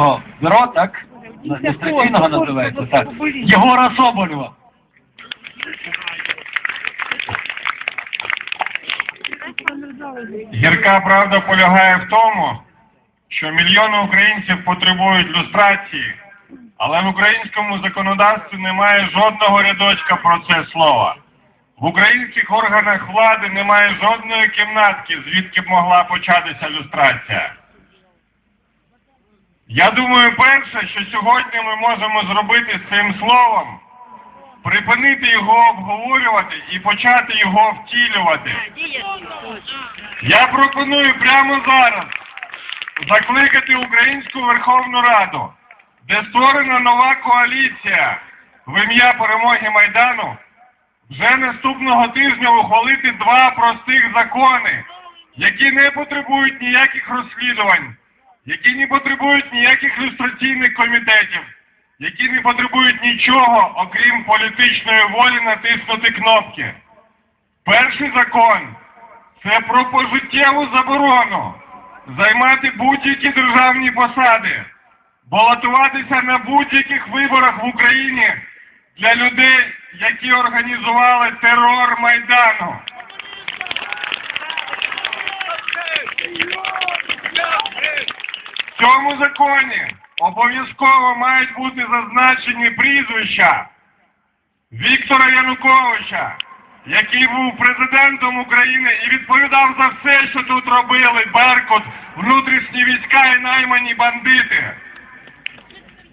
ілюстраційного бюро, так? Ілюстраційного називається, так. Єгора Соболєва. Гірка правда полягає в тому, що мільйони українців потребують люстрації, але в українському законодавстві немає жодного рядочка про це слова. В українських органах влади немає жодної кімнатки, звідки б могла початися люстрація. Я думаю, перше, що сьогодні ми можемо зробити з цим словом, припинити його обговорювати і почати його втілювати. Я пропоную прямо зараз закликати Українську Верховну Раду, де створена нова коаліція в ім'я перемоги Майдану, вже наступного тижня ухвалити два простих закони, які не потребують ніяких розслідувань, які не потребують ніяких люстраційних комітетів, які не потребують нічого, окрім політичної волі натиснути кнопки. Перший закон це про пожиттєву заборону займати будь-які державні посади, балотуватися на будь-яких виборах в Україні для людей, які організували терор Майдану. Цьому законі обов'язково мають бути зазначені прізвища Віктора Януковича, який був президентом України і відповідав за все, що тут робили Беркут, внутрішні війська і наймані бандити.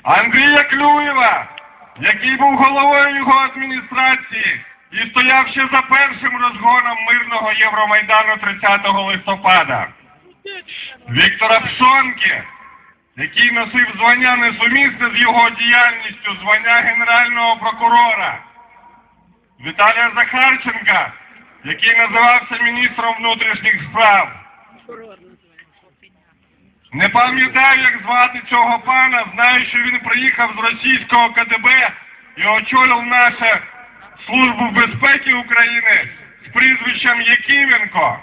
Андрія Клюєва, який був головою його адміністрації і стояв ще за першим розгоном мирного Євромайдану 30 листопада. Віктора Пшонки, який носив звання несумісне з його діяльністю, звання Генерального прокурора. Віталія Захарченка, який називався міністром внутрішніх справ. Не пам'ятаю, як звати цього пана, знаю, що він приїхав з російського КДБ і очолив нашу Службу безпеки України з прізвищем Якименко.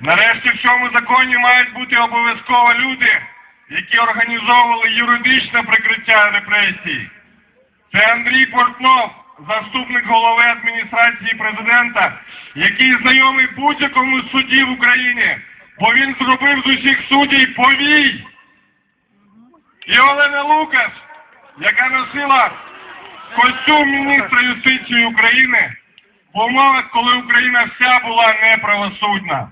Нарешті в цьому законі мають бути обов'язково люди, які організовували юридичне прикриття репресій. Це Андрій Портнов, заступник голови адміністрації президента, який знайомий будь-якому судді в Україні, бо він зробив з усіх суддів повій. І Олена Лукаш, яка носила костюм міністра юстиції України в умовах, коли Україна вся була неправосудна.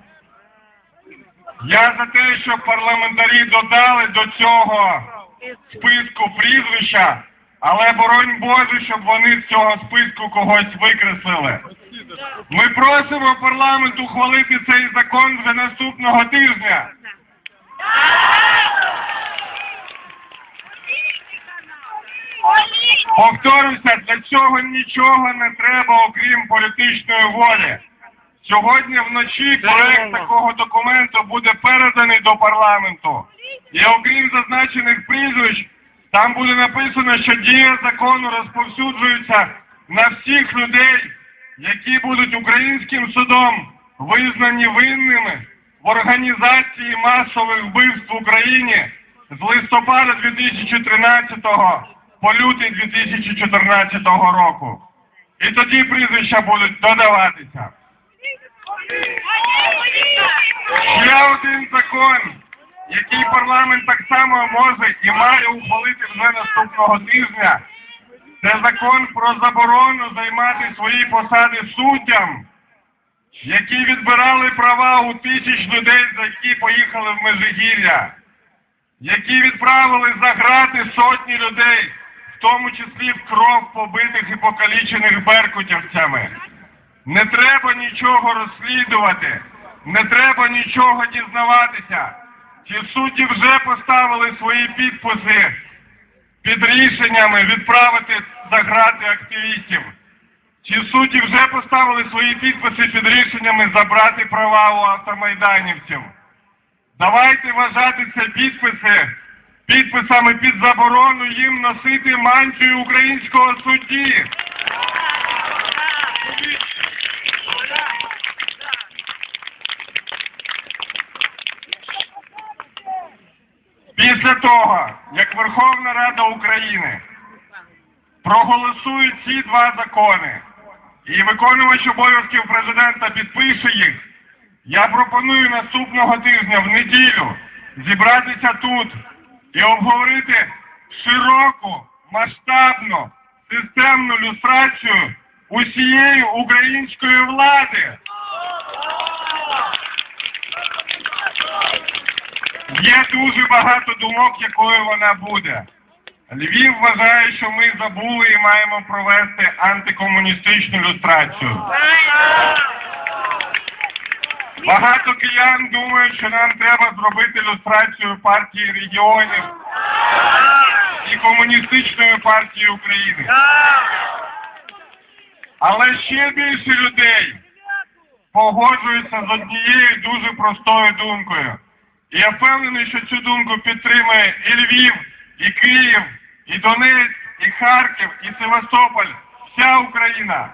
Я за те, щоб парламентарі додали до цього списку прізвища, але боронь Боже, щоб вони з цього списку когось викреслили. Ми просимо парламент ухвалити цей закон вже наступного тижня. Повторюся, для цього нічого не треба, окрім політичної волі. Сьогодні вночі проект такого документу буде переданий до парламенту. І окрім зазначених прізвищ, там буде написано, що дія закону розповсюджується на всіх людей, які будуть українським судом визнані винними в організації масових вбивств в Україні з листопада 2013 по лютий 2014 року. І тоді прізвища будуть додаватися. Ще один закон, який парламент так само може і має ухвалити вже наступного тижня, це закон про заборону займати свої посади суддям, які відбирали права у тисяч людей, за які поїхали в Межигір'я, які відправили за грати сотні людей, в тому числі в кров побитих і покалічених беркутівцями. Не треба нічого розслідувати, не треба нічого дізнаватися. Ці судді вже поставили свої підписи під рішеннями відправити за грати активістів. Ці судді вже поставили свої підписи під рішеннями забрати права у автомайданівців. Давайте вважати це підписи підписами під заборону їм носити мантію українського судді. Після того, як Верховна Рада України проголосує ці два закони і виконувач обов'язків президента підпише їх, я пропоную наступного тижня в неділю зібратися тут і обговорити широку, масштабну, системну люстрацію усієї української влади. Є дуже багато думок, якою вона буде. Львів вважає, що ми забули і маємо провести антикомуністичну люстрацію. Багато киян думають, що нам треба зробити люстрацію партії регіонів і комуністичної партії України. Але ще більше людей погоджуються з однією дуже простою думкою. Я впевнений, що цю думку підтримує і Львів, і Київ, і Донецьк, і Харків, і Севастополь, вся Україна.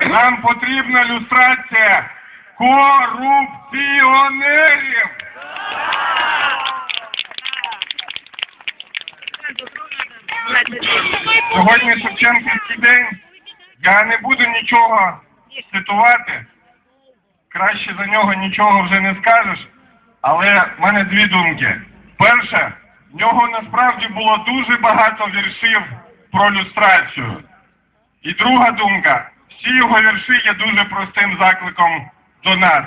Нам потрібна люстрація корупціонерів. Сьогодні Шевченківський день. Я не буду нічого цитувати. Краще за нього нічого вже не скажеш. Але в мене дві думки. Перше, в нього насправді було дуже багато віршів про люстрацію. І друга думка, всі його вірші є дуже простим закликом до нас.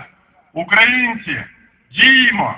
Українці, діємо!